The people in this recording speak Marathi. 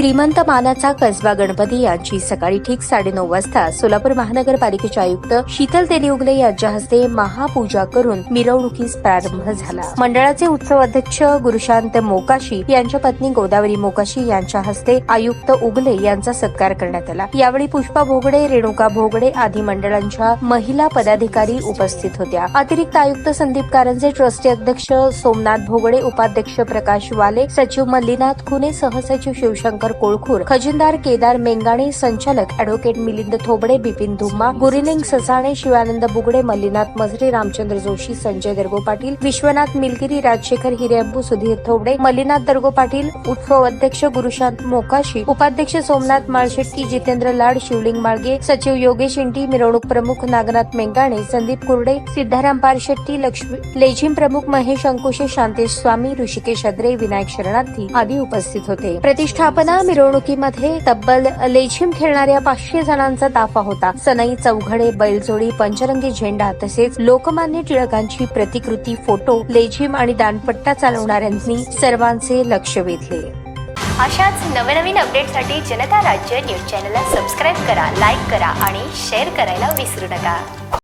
श्रीमंत मानाचा कसबा गणपती यांची सकाळी ठीक साडेनऊ वाजता सोलापूर महानगरपालिकेचे आयुक्त शीतल तेलिउगले यांच्या हस्ते महापूजा करून मिरवणुकीस प्रारंभ झाला. मंडळाचे उत्सव अध्यक्ष गुरुशांत मोकाशी यांच्या पत्नी गोदावरी मोकाशी यांच्या हस्ते आयुक्त उगले यांचा सत्कार करण्यात आला. यावेळी पुष्पा भोगडे रेणुका भोगडे आदी मंडळांच्या महिला पदाधिकारी उपस्थित होत्या. अतिरिक्त आयुक्त संदीप कारंजे ट्रस्टी अध्यक्ष सोमनाथ भोगडे उपाध्यक्ष प्रकाश वाले सचिव मल्लीनाथ खुने सहसचिव शिवशंकर मनोहर कोळखूर खजिनदार केदार मेंगाणे संचालक अॅडव्होकेट मिलिंद थोबडे बिपिन धुम्मा गुरिलिंग ससाणे शिवानंद बुगडे मल्लीनाथ मजरे रामचंद्र जोशी संजय दर्गो पाटील विश्वनाथ मिलगिरी राजशेखर हिरेअंबू सुधीर थोबडे मल्लीनाथ दर्गो पाटील उत्सव अध्यक्ष गुरुशांत मोकाशी उपाध्यक्ष सोमनाथ माळशेट्टी जितेंद्र लाड शिवलिंग माळगे सचिव योगेश इंटी मिरवणूक प्रमुख नागनाथ मेंगाणे संदीप कुर्डे सिद्धाराम पारशेट्टी लक्ष्मी लेझिम प्रमुख महेश अंकुशे शांतेश स्वामी ऋषिकेश अद्रे विनायक शरणार्थी आदी उपस्थित होते. प्रतिष्ठापना मिरवणुकीमध्ये तब्बल लेझिम खेळणाऱ्या पाचशे जणांचा ताफा होता. सनई चौघडे बैलजोडी पंचरंगी झेंडा तसेच लोकमान्य टिळकांची प्रतिकृती फोटो लेझिम आणि दानपट्टा चालवणाऱ्यांनी सर्वांचे लक्ष वेधले. अशाच नवनवीन अपडेटसाठी जनता राज्य न्यूज चॅनलला सबस्क्राईब करा लाईक करा आणि शेअर करायला विसरू नका.